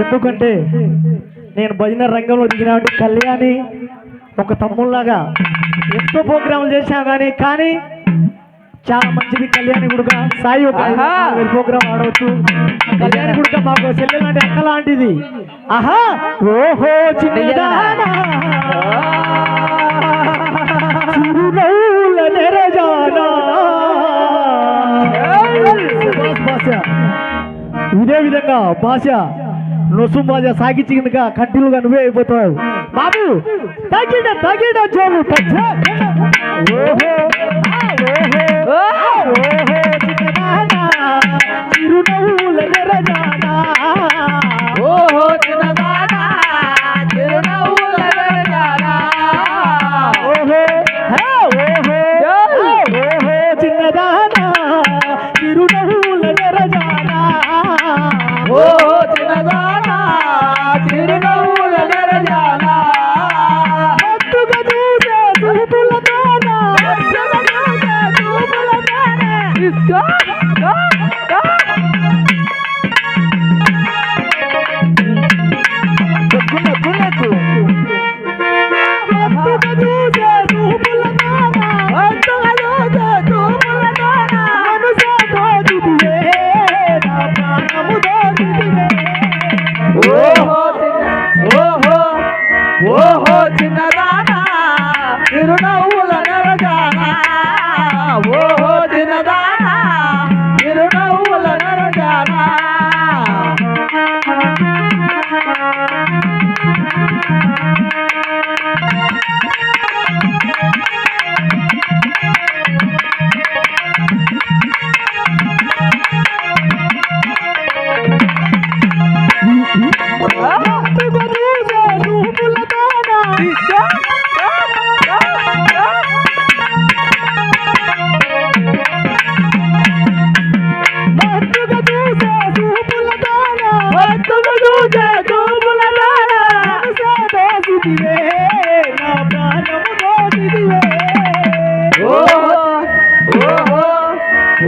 ఎందుకంటే నేను భజన రంగంలో దిగినటువంటి కళ్యాణి ఒక తమ్ముళ్ళాగా ఎంతో ప్రోగ్రాంలు చేశా కానీ కానీ చాలా మంచిది కళ్యాణి కూడా సాయి ఒక ప్రోగ్రాం ఆడవచ్చు. కళ్యాణి గుడుగా మాకు చెల్లెలు? లాంటి అక్క లాంటిది ఆహా ఓహో ఇదే విధంగా భాష నువ్వు సాగించిందిగా కంటిన్యూగా నువ్వే అయిపోతావు. బాబు తగిడ తగిడ చోలు చిరునవ్వుల నెరజానా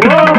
Oh!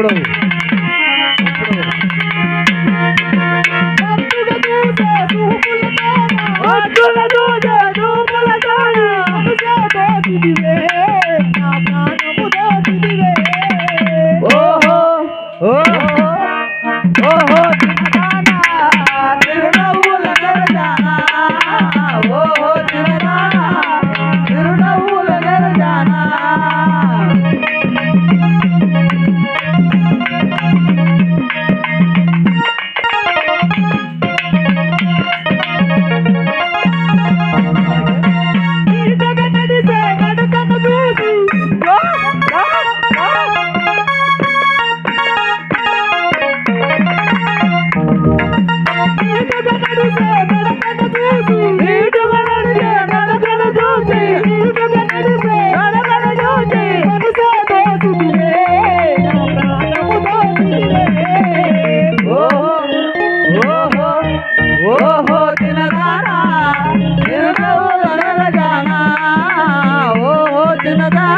pronto. ನಗಾ